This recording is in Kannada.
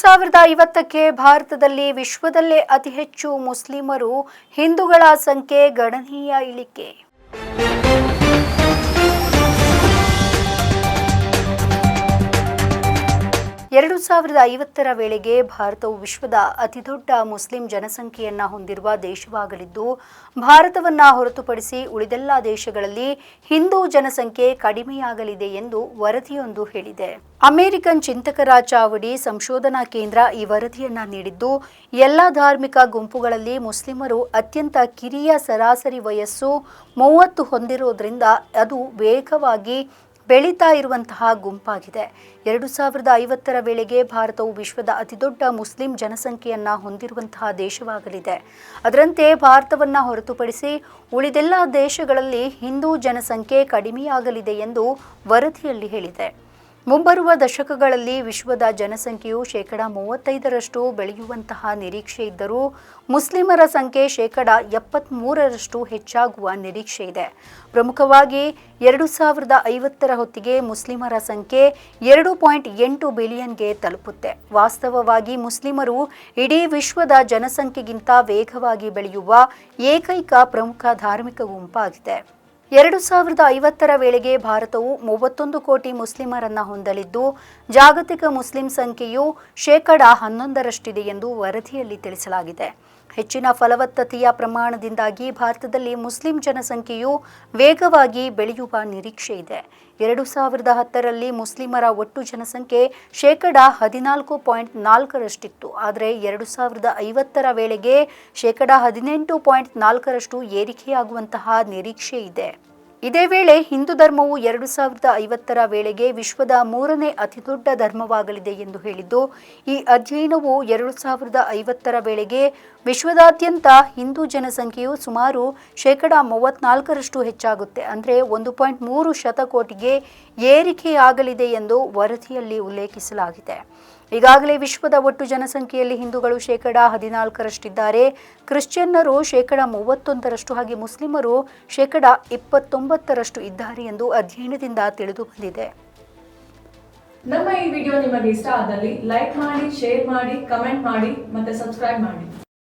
ಸಾವಿರದ ಐವತ್ತಕ್ಕೆ ಭಾರತದಲ್ಲಿ ವಿಶ್ವದಲ್ಲೇ ಅತಿ ಹೆಚ್ಚು ಮುಸ್ಲಿಮರು ಹಿಂದೂಗಳ ಸಂಖ್ಯೆ ಗಣನೀಯ ಇಳಿಕೆ. ಸಾವಿರದ ಐವತ್ತರ ವೇಳೆಗೆ ಭಾರತವು ವಿಶ್ವದ ಅತಿದೊಡ್ಡ ಮುಸ್ಲಿಂ ಜನಸಂಖ್ಯೆಯನ್ನು ಹೊಂದಿರುವ ದೇಶವಾಗಲಿದ್ದು, ಭಾರತವನ್ನ ಹೊರತುಪಡಿಸಿ ಉಳಿದೆಲ್ಲ ದೇಶಗಳಲ್ಲಿ ಹಿಂದೂ ಜನಸಂಖ್ಯೆ ಕಡಿಮೆಯಾಗಲಿದೆ ಎಂದು ವರದಿಯೊಂದು ಹೇಳಿದೆ. ಅಮೆರಿಕನ್ ಚಿಂತಕರ ಚಾವಡಿ ಸಂಶೋಧನಾ ಕೇಂದ್ರ ಈ ವರದಿಯನ್ನ ನೀಡಿದ್ದು, ಎಲ್ಲ ಧಾರ್ಮಿಕ ಗುಂಪುಗಳಲ್ಲಿ ಮುಸ್ಲಿಮರು ಅತ್ಯಂತ ಕಿರಿಯ ಸರಾಸರಿ ವಯಸ್ಸು ಮೂವತ್ತು ಹೊಂದಿರೋದ್ರಿಂದ ಅದು ವೇಗವಾಗಿ ಬೆಳೀತಾ ಇರುವಂತಹ ಗುಂಪಾಗಿದೆ. ಎರಡು ಸಾವಿರದ ಐವತ್ತರ ವೇಳೆಗೆ ಭಾರತವು ವಿಶ್ವದ ಅತಿದೊಡ್ಡ ಮುಸ್ಲಿಂ ಜನಸಂಖ್ಯೆಯನ್ನು ಹೊಂದಿರುವಂತಹ ದೇಶವಾಗಲಿದೆ. ಅದರಂತೆ ಭಾರತವನ್ನ ಹೊರತುಪಡಿಸಿ ಉಳಿದೆಲ್ಲ ದೇಶಗಳಲ್ಲಿ ಹಿಂದೂ ಜನಸಂಖ್ಯೆ ಕಡಿಮೆಯಾಗಲಿದೆ ಎಂದು ವರದಿಯಲ್ಲಿ ಹೇಳಿದೆ. ಮುಂಬರುವ ದಶಕಗಳಲ್ಲಿ ವಿಶ್ವದ ಜನಸಂಖ್ಯೆಯು ಶೇಕಡ ಮೂವತ್ತೈದರಷ್ಟು ಬೆಳೆಯುವಂತಹ ನಿರೀಕ್ಷೆ ಇದ್ದರೂ ಮುಸ್ಲಿಮರ ಸಂಖ್ಯೆ ಶೇಕಡ ಎಪ್ಪತ್ತ್ಮೂರರಷ್ಟು ಹೆಚ್ಚಾಗುವ ನಿರೀಕ್ಷೆ ಇದೆ. ಪ್ರಮುಖವಾಗಿ ಎರಡು ಸಾವಿರದ ಐವತ್ತರ ಹೊತ್ತಿಗೆ ಮುಸ್ಲಿಮರ ಸಂಖ್ಯೆ ಎರಡು ಪಾಯಿಂಟ್ ಎಂಟು ಬಿಲಿಯನ್ಗೆ ತಲುಪುತ್ತೆ. ವಾಸ್ತವವಾಗಿ ಮುಸ್ಲಿಮರು ಇಡೀ ವಿಶ್ವದ ಜನಸಂಖ್ಯೆಗಿಂತ ವೇಗವಾಗಿ ಬೆಳೆಯುವ ಏಕೈಕ ಪ್ರಮುಖ ಧಾರ್ಮಿಕ ಗುಂಪಾಗಿದೆ. ಎರಡು ಸಾವಿರದ ಐವತ್ತರ ವೇಳೆಗೆ ಭಾರತವು ಮೂವತ್ತೊಂದು ಕೋಟಿ ಮುಸ್ಲಿಮರನ್ನ ಹೊಂದಲಿದ್ದು, ಜಾಗತಿಕ ಮುಸ್ಲಿಂ ಸಂಖ್ಯೆಯು ಶೇಕಡಾ ಹನ್ನೊಂದರಷ್ಟಿದೆ ಎಂದು ವರದಿಯಲ್ಲಿ ತಿಳಿಸಲಾಗಿದೆ. ಹೆಚ್ಚಿನ ಫಲವತ್ತತೆಯ ಪ್ರಮಾಣದಿಂದಾಗಿ ಭಾರತದಲ್ಲಿ ಮುಸ್ಲಿಂ ಜನಸಂಖ್ಯೆಯು ವೇಗವಾಗಿ ಬೆಳೆಯುವ ನಿರೀಕ್ಷೆ ಇದೆ. ಎರಡು ಸಾವಿರದ ಹತ್ತರಲ್ಲಿ ಮುಸ್ಲಿಮರ ಒಟ್ಟು ಜನಸಂಖ್ಯೆ ಶೇಕಡ ಹದಿನಾಲ್ಕು ಪಾಯಿಂಟ್ ನಾಲ್ಕರಷ್ಟಿತ್ತು. ಆದರೆ ಎರಡು ಸಾವಿರದ ಐವತ್ತರ ವೇಳೆಗೆ ಶೇಕಡ ಹದಿನೆಂಟು ಪಾಯಿಂಟ್ ನಾಲ್ಕರಷ್ಟು ಏರಿಕೆಯಾಗುವಂತಹ ನಿರೀಕ್ಷೆ ಇದೆ. ಇದೇ ವೇಳೆ ಹಿಂದೂ ಧರ್ಮವು ಎರಡು ಸಾವಿರದ ಐವತ್ತರ ವೇಳೆಗೆ ವಿಶ್ವದ ಮೂರನೇ ಅತಿದೊಡ್ಡ ಧರ್ಮವಾಗಲಿದೆ ಎಂದು ಹೇಳಿದ್ದು, ಈ ಅಧ್ಯಯನವು ಎರಡು ಸಾವಿರದ ಐವತ್ತರ ವೇಳೆಗೆ ವಿಶ್ವದಾದ್ಯಂತ ಹಿಂದೂ ಜನಸಂಖ್ಯೆಯು ಸುಮಾರು ಶೇಕಡ ಮೂವತ್ನಾಲ್ಕರಷ್ಟು ಹೆಚ್ಚಾಗುತ್ತೆ. ಅಂದರೆ ಒಂದು ಪಾಯಿಂಟ್ ಮೂರು ಶತಕೋಟಿಗೆ ಏರಿಕೆಯಾಗಲಿದೆ ಎಂದು ವರದಿಯಲ್ಲಿ ಉಲ್ಲೇಖಿಸಲಾಗಿದೆ. ಈಗಾಗಲೇ ವಿಶ್ವದ ಒಟ್ಟು ಜನಸಂಖ್ಯೆಯಲ್ಲಿ ಹಿಂದೂಗಳು ಶೇಕಡ ಹದಿನಾಲ್ಕರಷ್ಟಿದ್ದಾರೆ. ಕ್ರಿಶ್ಚಿಯನ್ನರು ಶೇಕಡ ಮೂವತ್ತೊಂದರಷ್ಟು ಹಾಗೆ ಮುಸ್ಲಿಮರು ಶೇಕಡ ಇಪ್ಪತ್ತೊಂಬತ್ತರಷ್ಟು ಇದ್ದಾರೆ ಎಂದು ಅಧ್ಯಯನದಿಂದ ತಿಳಿದು ಬಂದಿದೆ. ನಮ್ಮ ಈ ವಿಡಿಯೋ ನಿಮಗೆ ಇಷ್ಟ ಆದಲ್ಲಿ ಲೈಕ್ ಮಾಡಿ, ಶೇರ್ ಮಾಡಿ, ಕಮೆಂಟ್ ಮಾಡಿ ಮತ್ತೆ ಸಬ್ಸ್ಕ್ರೈಬ್ ಮಾಡಿ.